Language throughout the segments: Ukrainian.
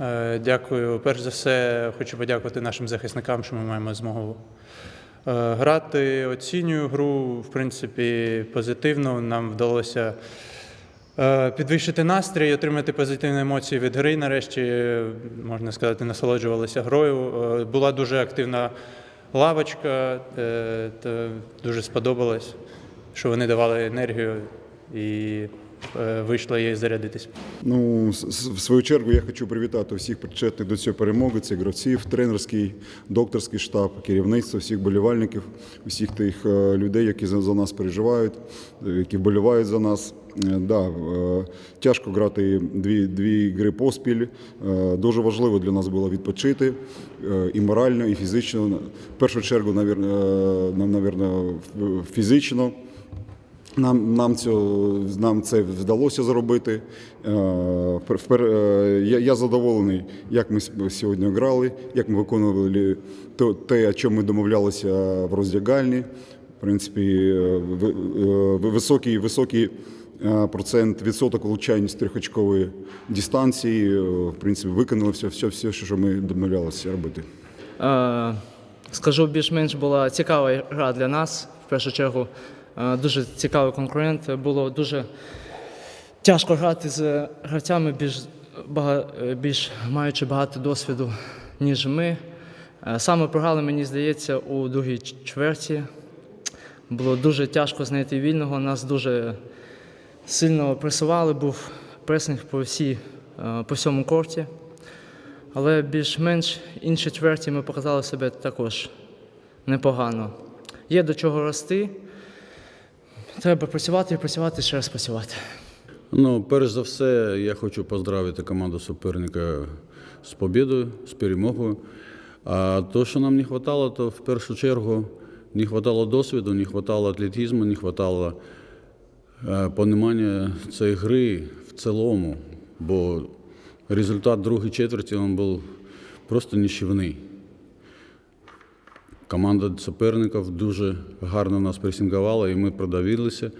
Е, Дякую. Перш за все, хочу подякувати нашим захисникам, що ми маємо змогу е, грати. Оцінюю гру, в принципі, позитивно. Нам вдалося е, підвищити настрій, отримати позитивні емоції від гри. Нарешті, можна сказати, насолоджувалися грою. Була дуже активна лавочка, дуже сподобалось, що вони давали енергію і е, вийшло їй зарядитись. Ну, в свою чергу я хочу привітати всіх причетних до цієї перемоги. Це гравців, тренерський, докторський штаб, керівництво, всіх болівальників, усіх тих е, людей, які за, нас переживають, які вболівають за нас. Е, Да, тяжко грати дві, дві гри поспіль. Дуже важливо для нас було відпочити і морально, і фізично. В першу чергу, навірно, фізично. Нам, нам, цього, нам це вдалося зробити. Е, е, Я, я задоволений, як ми сьогодні грали, як ми виконували те, о чому ми домовлялися в роздягальні. В принципі, е, ви- високий, високий процент відсоток влучань з трьохочкової дистанції. В принципі, виконали все, все, все, що ми домовлялися робити. Скажу, більш-менш була цікава гра для нас. В першу чергу, дуже цікавий конкурент. Було дуже тяжко грати з гравцями, більш, більш маючи багато досвіду, ніж ми. Е, Саме програли, мені здається, у другій чверті. Було дуже тяжко знайти вільного. Нас дуже сильно пресували, був пресинг по, всій, е, по всьому корті. Але більш-менш інші чверті ми показали себе також непогано. Є до чого рости. Треба працювати і працювати, ще раз працювати. Ну, перш за все, я хочу поздравити команду суперника з побідою, з перемогою. А то, що нам не вистачало, то в першу чергу не вистачало досвіду, не вистачало атлетизму, не вистачало е, понімання цієї гри в цілому, бо результат другої четверті він був просто нищівний. Команда суперників дуже гарно нас пресингувала, і ми продавилися.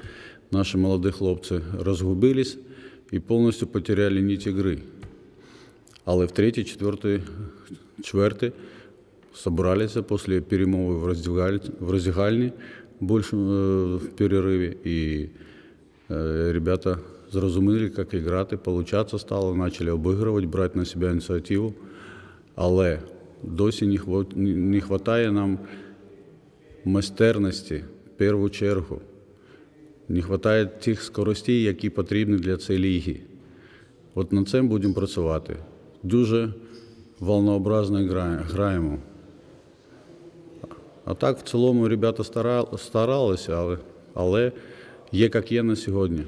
Наші молоді хлопці розгубились і повністю потеряли нить гри. Але в третій, четвертій, чверті зібралися після перемови в роздягаль- в роздягальні більше в перериві. І е, ребята зрозуміли, як грати, получатися стало, почали обігрувати, брати на себе ініціативу. Але досі не вистачає нам майстерності в першу чергу. Не вистачає тих скоростей, які потрібні для цієї ліги. От над цим будемо працювати. Дуже волнообразно граємо. А так, в цілому, ребята старалися, але, але є як є на сьогодні.